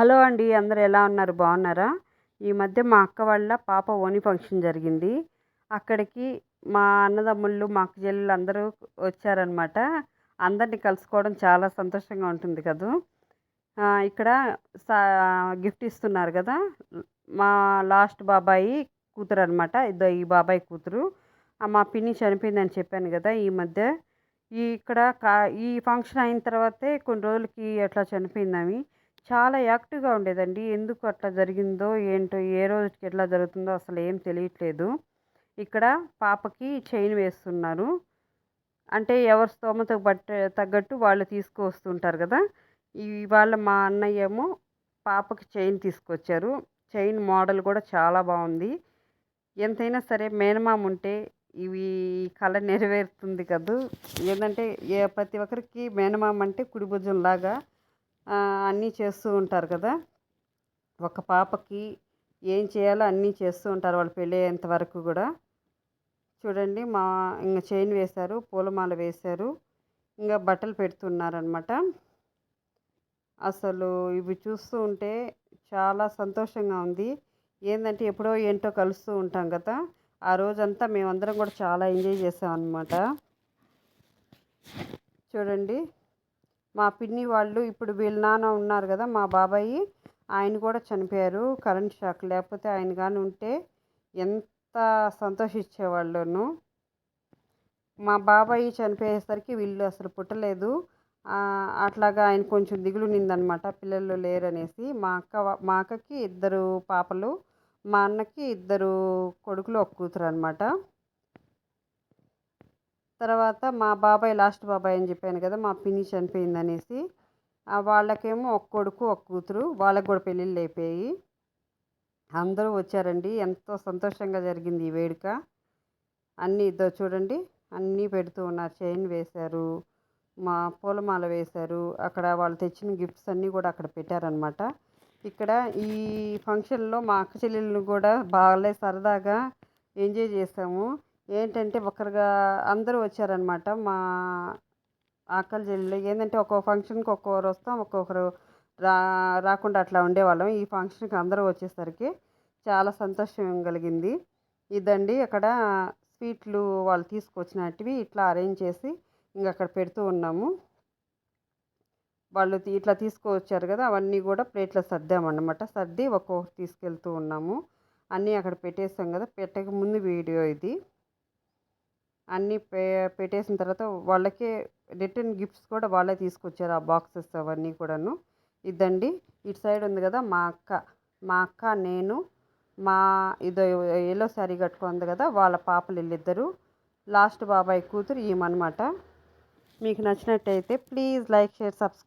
Hello అండి అందరు ఎలా ఉన్నారు? బాగున్నారా? ఈ మధ్య మా అక్క వాళ్ళ పాప ఓని ఫంక్షన్ జరిగింది. అక్కడికి మా అన్నదమ్ముళ్ళు మా అక్క చెల్లెలు అందరూ వచ్చారనమాట అందరినీ కలుసుకోవడం చాలా సంతోషంగా ఉంటుంది కదా. ఇక్కడ సా గిఫ్ట్ ఇస్తున్నారు కదా? మా లాస్ట్ బాబాయి కూతురు అనమాట ఇద్దో ఈ బాబాయ్ కూతురు. మా పిన్ని చనిపోయిందని చెప్పాను కదా ఈ మధ్య. ఈ ఇక్కడ కా ఈ ఫంక్షన్ అయిన తర్వాతే కొన్ని రోజులకి అట్లా చనిపోయిందని చాలా యాక్టివ్గా ఉండేదండి. ఎందుకు అట్లా జరిగిందో ఏంటో ఏ రోజుకి ఎట్లా జరుగుతుందో అసలు ఏం తెలియట్లేదు. ఇక్కడ పాపకి చైన్ వేస్తున్నారు. అంటే ఎవరి స్తోమత బట్ట తగ్గట్టు వాళ్ళు తీసుకువస్తుంటారు కదా. ఇవాళ మా అన్నయ్య ఏమో పాపకి చైన్ తీసుకొచ్చారు. చైన్ మోడల్ కూడా చాలా బాగుంది. ఎంతైనా సరే మేనమామ ఉంటే ఇవి కళ నెరవేరుతుంది కదా. ఏంటంటే ఏ ప్రతి ఒక్కరికి మేనమామ అంటే కుడి భుజం లాగా అన్నీ చేస్తూ ఉంటారు కదా. ఒక పాపకి ఏం చేయాలో అన్నీ చేస్తూ ఉంటారు వాళ్ళు పెళ్ళి అయ్యేంత వరకు కూడా. చూడండి మా ఇంకా చైన్ వేశారు పూలమాల వేశారు ఇంకా బట్టలు పెడుతున్నారనమాట అసలు ఇవి చూస్తూ ఉంటే చాలా సంతోషంగా ఉంది. ఏంటంటే ఎప్పుడో ఏంటో కలుస్తూ ఉంటాం కదా. ఆ రోజంతా మేమందరం కూడా చాలా ఎంజాయ్ చేసాం అనమాట చూడండి. మా పిన్ని వాళ్ళు ఇప్పుడు వీళ్ళ నాన్న ఉన్నారు కదా మా బాబాయి ఆయన కూడా చనిపోయారు కరెంట్ షాక్. లేకపోతే ఆయన కానీ ఉంటే ఎంత సంతోషించేవాళ్ళను. మా బాబాయి చనిపోయేసరికి వీళ్ళు అసలు పుట్టలేదు. అట్లాగా ఆయన కొంచెం దిగులు నిందనమాట. పిల్లలు లేరనేసి మా అక్క మా అక్కకి ఇద్దరు పాపలు మా అన్నకి ఇద్దరు కొడుకులు ఒక కూతురు అనమాట. తర్వాత మా బాబాయ్ లాస్ట్ బాబాయ్ అని చెప్పాను కదా మా పిన్ని చనిపోయింది అనేసి వాళ్ళకేమో ఒక కొడుకు ఒక కూతురు వాళ్ళకి కూడా పెళ్ళిళ్ళు అయిపోయాయి. అందరూ వచ్చారండి. ఎంతో సంతోషంగా జరిగింది ఈ వేడుక. అన్నీ ఇద్దో చూడండి అన్నీ పెడుతూ ఉన్నారు. చైన్ వేశారు మా పూలమాల వేశారు. అక్కడ వాళ్ళు తెచ్చిన గిఫ్ట్స్ అన్నీ కూడా అక్కడ పెట్టారనమాట ఇక్కడ ఈ ఫంక్షన్లో మా అక్క చెల్లెళ్ళని కూడా బాగా సరదాగా ఎంజాయ్ చేసాము. ఏంటంటే ఒకరుగా అందరూ వచ్చారనమాట మా ఆకలి చెల్లెళ్ళు ఏంటంటే ఒక్కో ఫంక్షన్కి ఒక్కొక్కరు వస్తాం ఒక్కొక్కరు రా రాకుండా అట్లా ఉండేవాళ్ళం. ఈ ఫంక్షన్కి అందరూ వచ్చేసరికి చాలా సంతోషం కలిగింది. ఇదండి అక్కడ స్వీట్లు వాళ్ళు తీసుకొచ్చినట్టువి ఇట్లా అరేంజ్ చేసి ఇంకా అక్కడ పెడుతూ ఉన్నాము. వాళ్ళు ఇట్లా తీసుకువచ్చారు కదా అవన్నీ కూడా ప్లేట్లో సర్దామన్నమాట. సర్ది ఒక్కొక్కటి తీసుకెళ్తూ ఉన్నాము. అన్నీ అక్కడ పెట్టేస్తాం కదా పెట్టక ముందు వీడియో ఇది. అన్నీ పె పెట్టేసిన తర్వాత వాళ్ళకే రిటర్న్ గిఫ్ట్స్ కూడా వాళ్ళే తీసుకొచ్చారు ఆ బాక్సెస్ అవన్నీ కూడాను. ఇదండి. ఇటు సైడ్ ఉంది కదా మా అక్క. మా అక్క నేను మా ఇదో ఎల్లో శారీ కట్టుకుంది కదా వాళ్ళ పాపలు వీళ్ళిద్దరు. లాస్ట్ బాబాయ్ కూతురు ఈమెనమాట మీకు నచ్చినట్టయితే ప్లీజ్ లైక్ షేర్ సబ్స్క్రైబ్